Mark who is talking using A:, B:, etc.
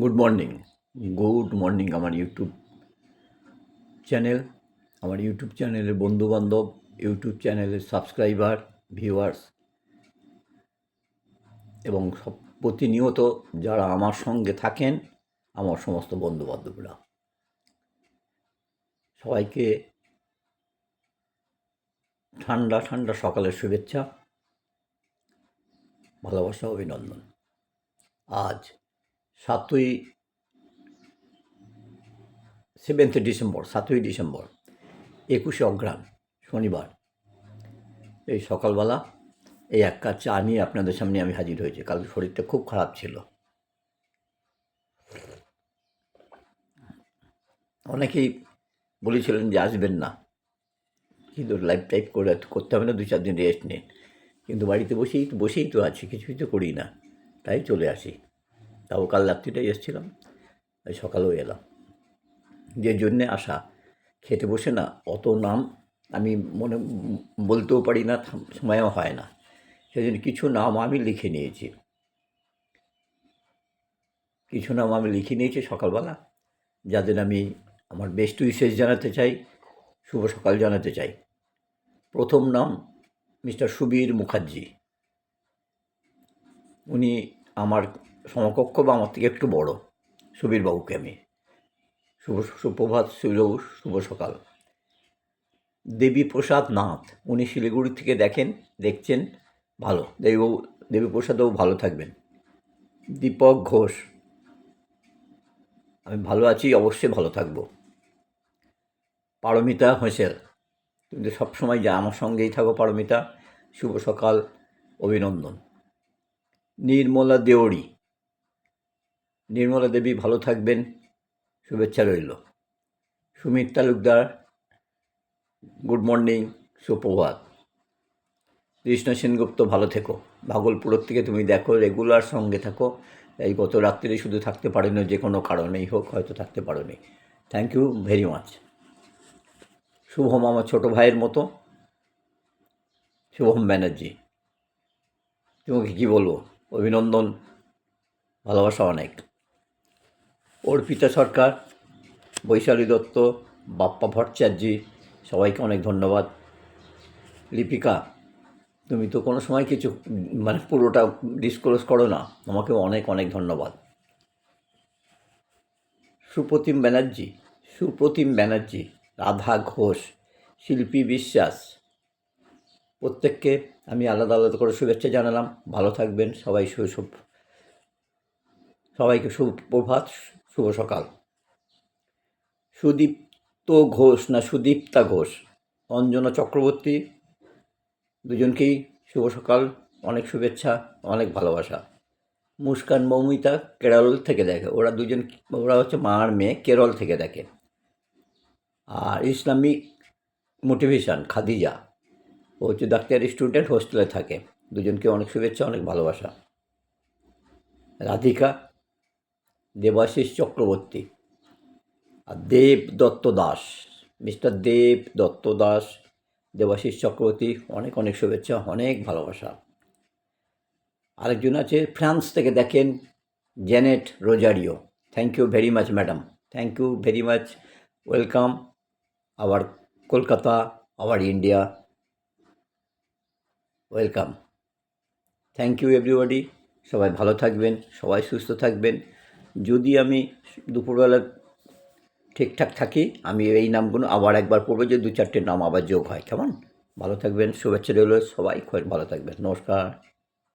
A: Good morning good morning আমার YouTube channel আমার YouTube চ্যানেলের বন্ধুবান্ধব ইউটিউব চ্যানেলের সাবস্ক্রাইবার ভিউয়ার্স এবং সব প্রতিনিয়ত যারা আমার সঙ্গে থাকেন, আমার সমস্ত বন্ধুবান্ধবরা। সবাইকে ঠান্ডা ঠান্ডা সকালের শুভেচ্ছা, ভালোবাসা, অভিনন্দন। আজ সাতই সেভেন্থ ডিসেম্বর, সাতই ডিসেম্বর, একুশে অঘ্রাণ, শনিবার। এই সকালবেলা এই এক কাপ চা নিয়ে আপনাদের সামনে আমি হাজির হয়েছি। কাল শরীরটা খুব খারাপ ছিল। অনেকেই বলেছিলেন যে আসবেন না। কিন্তু লাইফ টাইপ করে করতে হবে না, দু চার দিন রেস্ট নিন। কিন্তু বাড়িতে বসেই বসেই তো আছি, কিছুই তো করি না। তাই চলে আসি। তাও কাল রাত্রিটাই এসেছিলাম তাই সকালেও এলাম। যে জন্যে আসা খেতে বসে না, অত নাম আমি মনে, বলতেও পারি না সময়ও হয় না। সেই জন্য কিছু নাম আমি লিখে নিয়েছি। কিছু নাম আমি লিখে নিয়েছি সকালবেলা, যাদের আমি আমার বেস্ট উইশেস জানাতে চাই, শুভ সকাল জানাতে চাই। প্রথম নাম মিস্টার সুবীর মুখার্জি। উনি আমার সমকক্ষ বা আমার থেকে একটু বড়, সুবীরবাবুকে আমি। শুভ, সুপ্রভাত, শুভ শুভ সকাল। দেবীপ্রসাদ নাথ, উনি শিলিগুড়ি থেকে দেখেন, দেখছেন, ভালো। দেবীবাবু দেবী প্রসাদও ভালো থাকবেন। দীপক ঘোষ, আমি ভালো আছি, অবশ্যই ভালো থাকব। পারমিতা হোসেল তুমি তো সবসময় যা, আমার সঙ্গেই থাকো পারমিতা। শুভ সকাল, অভিনন্দন। নির্মলা দেওড়ি নির্মলা দেবী ভালো থাকবেন। শুভেচ্ছা রইল। সুমিত তালুকদার, গুড মর্নিং, সুপ্রভাত। কৃষ্ণ সেনগুপ্ত, ভালো থেকো। ভাগলপুরের থেকে তুমি দেখো, রেগুলার সঙ্গে থাকো। এই গত রাত্রে শুধু থাকতে পারেনি যে কোনো কারণেই হোক, হয়তো থাকতে পারোনি। Thank you very much Shubham আমার ছোটো ভাইয়ের মতো। শুভম ব্যানার্জি। তোমাকে কী বলব? অভিনন্দন। ভালোবাসা অনেক। অর্পিতা সরকার, বৈশালী দত্ত, বাপ্পা ভট্টাচার্যি, সবাইকে অনেক ধন্যবাদ। লিপিকা, তুমি তো কোনো সময় কিছু মানে পুরোটা ডিসক্লোজ করো না, তোমাকে অনেক অনেক ধন্যবাদ। সুপ্রতিম ব্যানার্জি সুপ্রতিম ব্যানার্জি, রাধা ঘোষ, শিল্পী বিশ্বাস, প্রত্যেককে আমি আলাদা আলাদা করে শুভেচ্ছা জানালাম। ভালো থাকবেন সবাই সবাইকে সুপ্রভাত। শুভ সকাল। সুদীপ্ত ঘোষ না সুদীপ্তা ঘোষ, অঞ্জনা চক্রবর্তী দুজনকেই শুভ সকাল, অনেক শুভেচ্ছা, অনেক ভালোবাসা। মুস্কান মৌমিতা কেরল থেকে দেখে, ওরা দুজন ওরা হচ্ছে মা আর মেয়ে, কেরল থেকে দেখে। আর ইসলামিক মোটিভেশান, খাদিজা। ও হচ্ছে ডাক্তার স্টুডেন্ট হোস্টেলে থাকে, দুজনকে অনেক শুভেচ্ছা, অনেক ভালোবাসা। রাধিকা দেবাশিস চক্রবর্তী আর দেব দত্ত দাস, মিস্টার দেব দত্ত দাস, দেবাশিস চক্রবর্তী, অনেক অনেক শুভেচ্ছা, অনেক ভালোবাসা। আরেকজন আছে, ফ্রান্স থেকে দেখেন, Janet Rosario. Thank you very much madam thank you very much welcome আবার কলকাতা, আবার India. Welcome thank you everybody সবাই ভালো থাকবেন, সবাই সুস্থ থাকবেন। যদি আমি দুপুরবেলা ঠিকঠাক থাকি, আমি এই নামগুলো আবার একবার পড়ব যে দু চারটে নাম আবার যোগ হয়। কেমন? ভালো থাকবেন, শুভেচ্ছা রইল সবাই ভালো থাকবেন। নমস্কার।